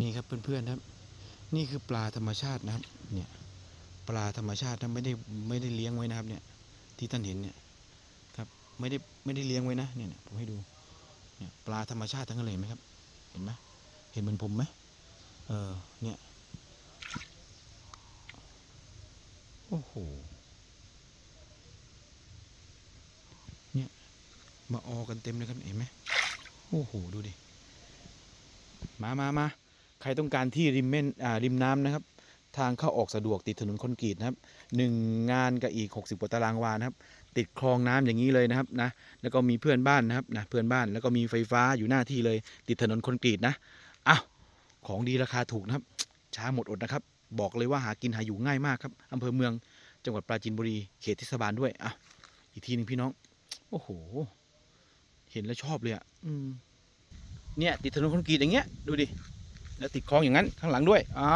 นี่ครับเพื่อนๆครับ นี่คือปลาธรรมชาตินะครับ เนี่ย ปลาธรรมชาตินะไม่ได้ไม่ได้เลี้ยงไว้นะครับ เนี่ย ที่ท่านเห็นเนี่ยครับ ไม่ได้ไม่ได้เลี้ยงไว้นะเนี่ยผมให้ดูเนี่ยปลาธรรมชาติทั้งนั้นเลยเห็นไหมครับ เห็นไหมเห็นเหมือนผมไหมเออเนี่ยโอ้โหเนี่ยมาออกันเต็มเลยครับเห็นไหมโอ้โหดูดิมามามา ใครต้องการที่ริมแม่นริมน้ำนะครับ ทางเข้าออกสะดวกติดถนนคอนกรีตนะครับหนึ่งงานกับอีก 60กว่าตารางวานะครับ ติดคลองน้ำอย่างนี้เลยนะครับนะแล้วก็มีเพื่อนบ้านนะครับนะเพื่อนบ้านแล้วก็มีไฟฟ้าอยู่หน้าที่เลย ติดถนนคอนกรีตนะอ้าวของดีราคาถูกนะครับ ช้าหมดอดนะครับ บอกเลยว่าหากินหาอยู่ง่ายมากครับอำเภอเมืองจังหวัดปราจีนบุรีเขตเทศบาลด้วยอะอีกทีหนึ่งพี่น้อง โอ้โห เห็นแล้วชอบเลยอะอเนี่ย ติดถนนคอนกรีตอย่างเงี้ย ดูดิ แล้วติดคลองอย่างนั้นข้างหลังด้วยอ่า